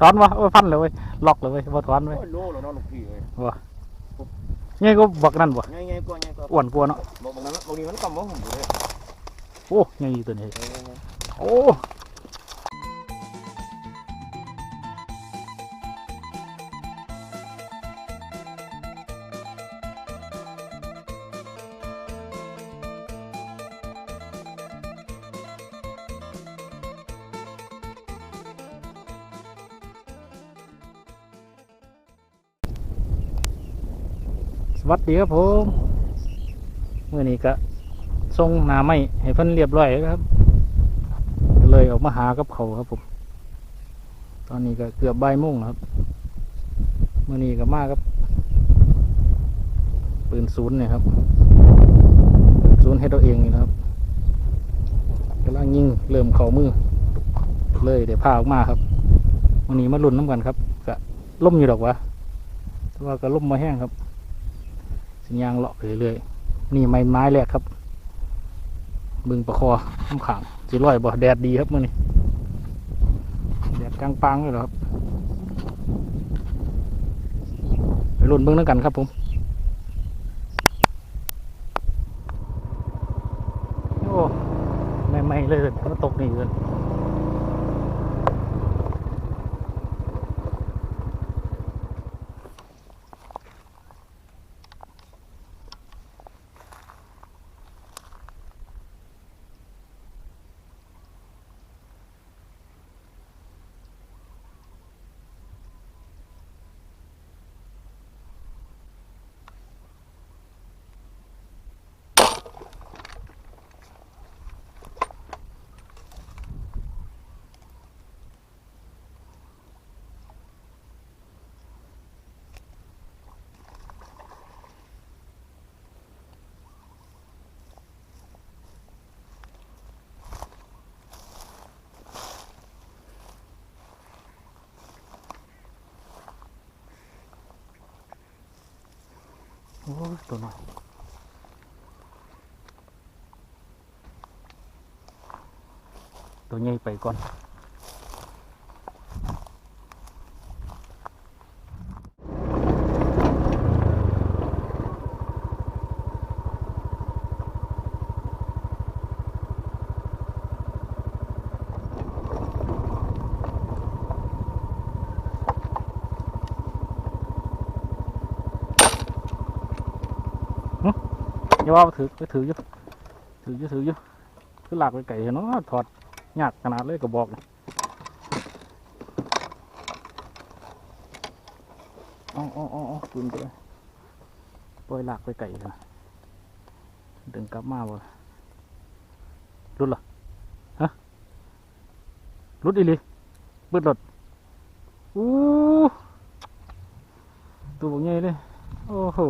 ถอนวะโอ้ยพันเลยเว้ยล็อกเลยเว้ยบ่ถอนเว้ยโอ้ยโลแล้วเนาะลูกพี่เอ้ยง่ายก็บักนั่นบ่ง่ายๆกว่าง่ายกว่าอ้วนกว่าเนาะบอกบางนั้นบางทีมันกำว่าผมอยู่เลยโอ้ง่ายตัวนี้โอ้ สวัสดีครับผมเมื่อนี้ก็ส่งนาไม้ให้เพิ่นเรียบร้อยแล้วครับ เลยออกมาหากับเขาครับผม ตอนนี้ก็เกือบใบ่ายโมงแล้วครับเมื่อนี้ก็มากับ ปืนศูนย์เนี่ยครับศูนย์ให้ตัวเองนี่นะครับกำลังยิงเริ่มเข่ามือ เลยเดี๋ยวพาออกมาครับวันนี้มาลุ้นน้ำกันครับก็ล่มอยู่ดอกวะแต่ว่าก็ล่มมาแห้งครับ สัญญางเลาะไปเรื่อยๆนี่ไม้ไม้แรกครับ บึงประคอน้ำขังสิร้อยบ่แดดดีครับมื่อนี้แดดกลางปังเลยหรอครับไปรุ่นเบิ้งน้ำกันครับผมโอ้ไม่ไม่เลยมันตกนี่เลย โอ้ตัวน้อยตัวใหญ่ไปก่อน อย่าว่าถือไปถืออยู่ถืออยู่ถืออยู่คือหลากไปไก่เนาะถอดยากขนาดเลยก็บอกอ๋ออ๋ออ๋ออ๋อปืนไปเลยปล่อยหลากไปไก่นะดึงกลับมาบ่รุดเหรอฮะรุดอีลีบิดรถอู้ตัวใหญ่เลยโอ้โห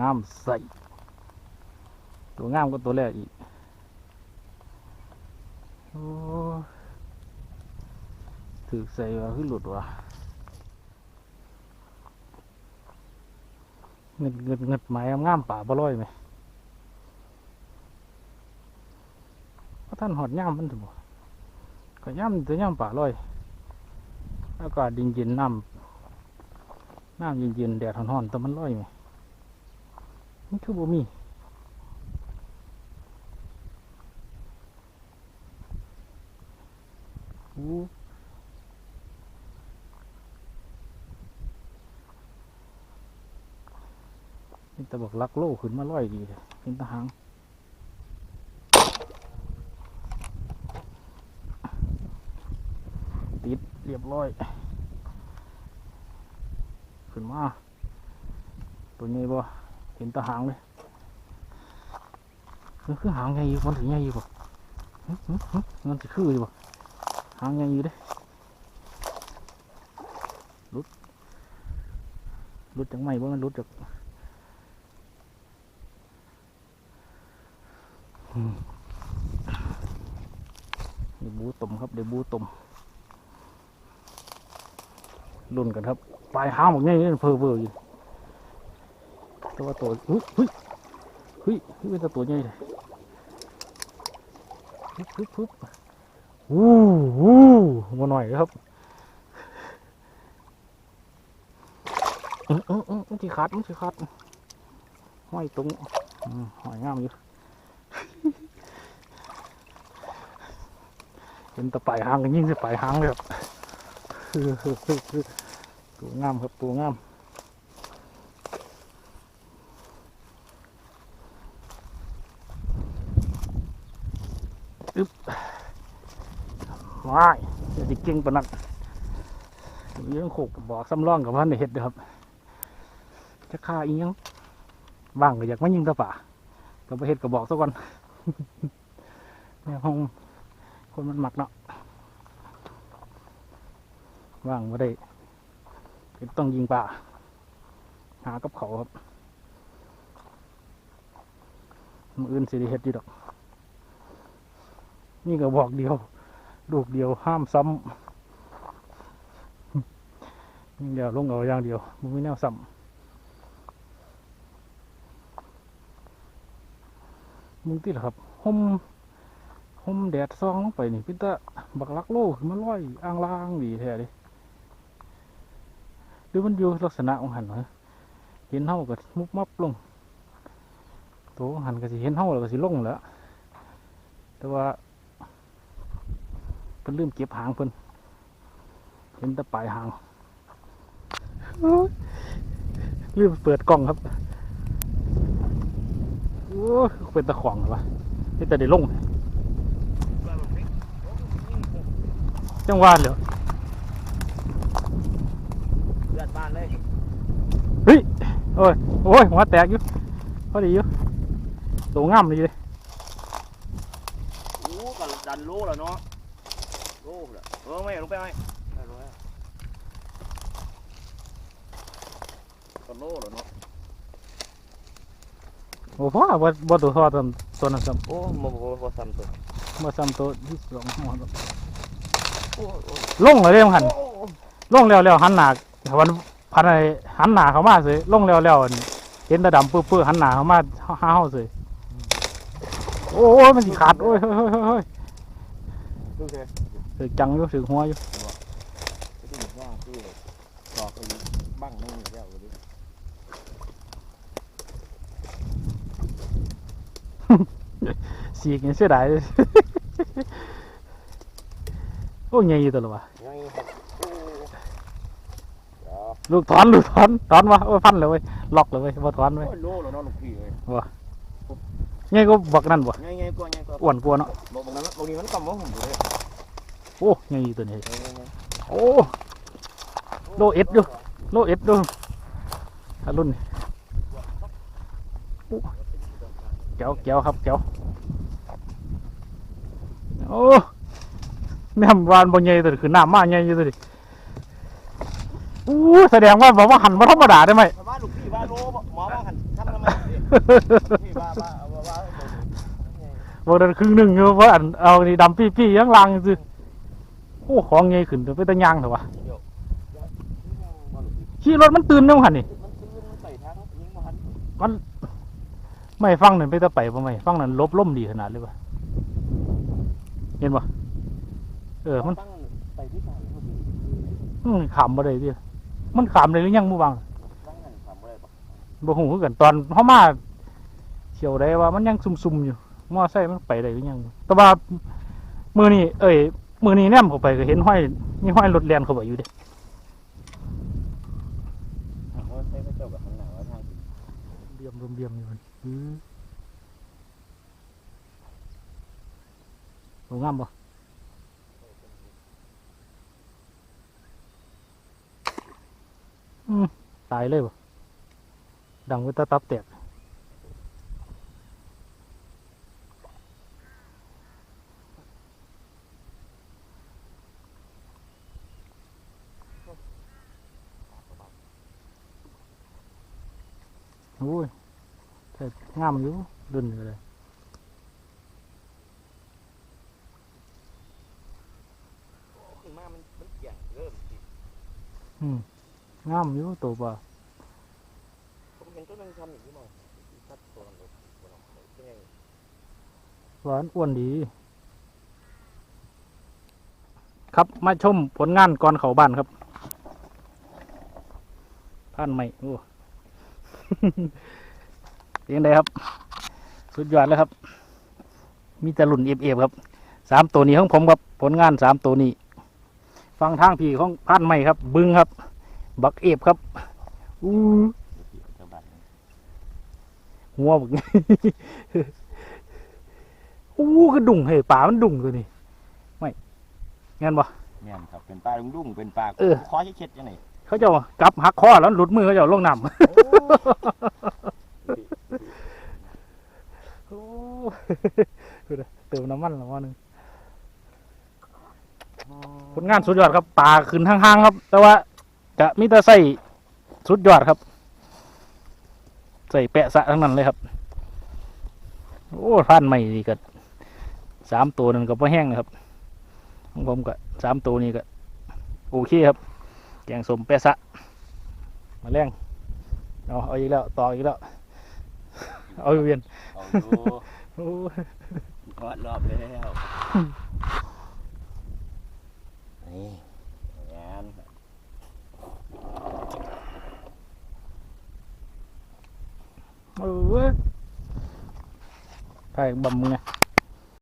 งามใสตัวงามก็ตัวแรกอีกโอ้ถือใส่ว่าขึ้นหลุดว่ะเงินเงินเงินไม้งามป่าบ่ร้อยไหมเพราะท่านหอดย่ามมันถูกก็ย่ามตัวย่ามป่าร้อยอากาศดินเย็นๆน้ำน้ำเย็นๆแดดร้อนๆแต่มันร้อยไหม มันคือบ่มีอู้นี่แต่บอกลักโล่ขึ้นมาร้อยดีเลยเป็นทหางติดเรียบร้อย ขึ้นมา ตัวนี้บ่ เห็นตาหางเลยมันคือหางไงอยู่มันถึงไงอยู่บ่มันจะคืออยู่บ่หางไงอยู่เด้รุดรุดจากไม่บ่มันรุดจากเดี๋ยวบูต้มครับเดี๋ยวบูต้มรุ่นกันครับปลายหางบอกไงนี่เพอเพออยู่ ตัวตัวเฮ้ยเฮ้ยเฮ้ยเฮ้ยเป็นตัวใหญ่เลยปึ๊บปึ๊บปึ๊บวู้วู้ครับอืออืออือมันสิขาดมันสิขาดห้อยตรงอืมหอยงามอยู่เห็นแตะปลายหางกันยิ่งสิปลายหางเลยครับคือคือคือคือตัวงามครับตัวงาม อึ๊บว้ายเดี๋ยวจะเก่งปนนักเรื่องโขกบอกซ้ำร่องกับพันในเห็ดเด้อครับ จะฆ่าอีหยังบ้างก็อยากไมายิงตะป่าก็ไปเห็ดก็บอกซะก่อนเนี่ยห้องคนมันหมักเนาะว่างไม่ได้ก็ต้องยิงป่า หากับเขาครับมืออื่นสิได้เฮ็ดอยู่ดอก นี่ก็บอกเดียว ลูกเดียวห้ามซ้ำยิงเดียวลงเอาอย่างเดียวมึงไม่แนวซ้ำมึงติดครับห่มห่มแดดซองลงไปนี่พิตาบักลักโลขึ้นมาลอยอ่างล่างดีแท้ดิหรือมันอยู่ลักษณะของหันเหรอเห็นเฮาก็มุบมับลงตของหันก็สิเห็นเฮาแล้วก็สิลงแล้วแต่ว่า เพิ่นลืมเก็บหางเพิ่นเห็นแต่ปลายหางโอ๊ยลืมเปิดกล้องครับโอ้ยเป็นตะขวางเหรอวะเป็นแต่ได้ลงจังหวะเหรอเลือดบ้านเลยเฮ้ยโอ้ยโอ้ยหัวแตกอยู่พอดีอยู่ตัวงามเลยเลยโอ้กับดันโลแล้วเนาะ โลแล้วเออไม่ลงไปไหมได้ลงแล้วก็โลแล้วเนาะโอ้พ่อบ่บ่ตัวทอดตัวนั้นซ้โอ้โมโหพอซ้ำตัวำบ่ซ้ำตัวที่สองหัวครับโอ้โอ้ลงเลยเด้หันโอ้ลงแล้วแล้วหันหน้าวันพันอะไรหันหน้าเข้ามาเลยลงแล้วแล้วอั่นเห็นแตาดำปื้อๆหันหน้าเข้ามาหาเฮาเลยโอ้ยมันสิขาดโอ้ยเฮ้ยเฮ้ยเฮ้ยเฮ้ยดูสิ ถึกจังอยู่ถึกหัวอยู่ที่หนึ่งว่าที่ดอกไอ้บ้างไม่มีแล้วดิสีกนี่เสียดายเลยโอ้ยใหญ่อยู่ตัวละวะไงครับโอ้เดี๋ยวลูกถอนลูกถอนถอนวะโอ้ยพันเลยเว้ยล็อกเลยเว้ยบ่ถอนเว้ยโอ้ยโลแล้วเนาะลูกพี่เลยไงก็บักนั่นบ่ไงไงก็ไงก็อ้วนกว่าเนาะบอกนั้นตรงนี้มันกำว่าผมเลย อ้ไงตัวนี้ไงไงไงโอ้โลเอ็ดอยู่โลเอ็ดดูอารุ่นนี่โอ้แก้วแก้วครับแก้วโอ้แม่มวานบ่ใหญ่ตัวนี้คือน้ำมาใหญ่อยู่ตัวนี้อู้แสดงว่าบอกว่าหันมาธรรมดาได้ไหมชาวบ้านลูกพี่ว่าโลหมอว่าหันทำทำไมพี่ว่าว่าว่าว่าบอกนั้นครึ่งหนึ่งอยู่ว่าอันเอานี่ดำปี้ปี้ยังลังสิ โอ้ของใหญ่ขึ้นไปแต่ย่างเถอะวะขี่รถมันตื่นเนาะหันนี่มันซื้อมันใส่ทั้งยิงมาหันไม่ฟังนั่นไปแต่ไปบ่ไม่ฟังนั่นลบล่มดีขนาดเลยปะเห็นปะเออมันตั้งใส่ที่ไหนลูกพี่มันขำบ่ได้ดิมันขำเลยหรือยังมู่บังตั้งหันทำอะไรปะบ่ฮู้คือกันตอนเฮามาเที่ยวได้ว่ามันยังซุ่มๆอยู่มอไซค์มันไปได้หรือยังแต่ว่ามื้อนี้เอ้ย มือนี้แนมเข้าไปก็เห็นห้อยมีห้อยรถแลนเข้าไปอยู่เด้เบียมรวมเบียมอยู่มันอือโหงามบ่ตายเลยบ่ดังไปตาตับแตกโอ้ยแต่ งามอยู่ดุนอยู่เลยขึ้นมามันมันเกี่ยงเริ่มสิอืมงามอยู่ตัวบ่าผมเห็นต้นนึงทำอย่างนี้มั้งชัดตัวมันเลยเป็นไงหวานอ้วนดี ครับมาชมผลงานก่อนเขาบ้านครับท่านใหม่โอ้เลี้ ยงได้ครับ สุดยอดเลยครับ มีแต่รุ่นเอฟเอฟครับสามตัวนี้ของผมครับผลงานสามตัวนี้ ฟังทางพี่ของพันใหม่ครับ บึ้งครับ บักเอฟครับอู้หัวบักอู้กระดุ่งเฮ้ยป่ามันดุ่งตัวนี้ไม่งั้นบ่แม่นครับเป็นปลาดุ้งๆเป็นปลาเออคอเช็ดๆจังได๋เขาเจะกลับหักคอแล้วหลุดมือเขาเจะลงน้ำ โอ้ เติมน้ำมันละวันหนึ่งผลงานสุดยอดครับป่าขึ้นห้างๆครับ แต่ว่าจะมีแต่ใส่สุดยอดครับ ใส่แปะสะทั้งนั้นเลยครับ โอ้พันใหม่ดีก็สามตัวนั่นก็พอแห้งนะครับของผมก็สามตัวนี้ก็โอเคครับแกงสมแปะสะมาแรงเอาเอาอีกแล้วต่ออีกแล้ว เอาอยู่เวียนเอาอยู่ โอ้ยกอดรอบแล้วนี่แม่นเออไปบำมึงไง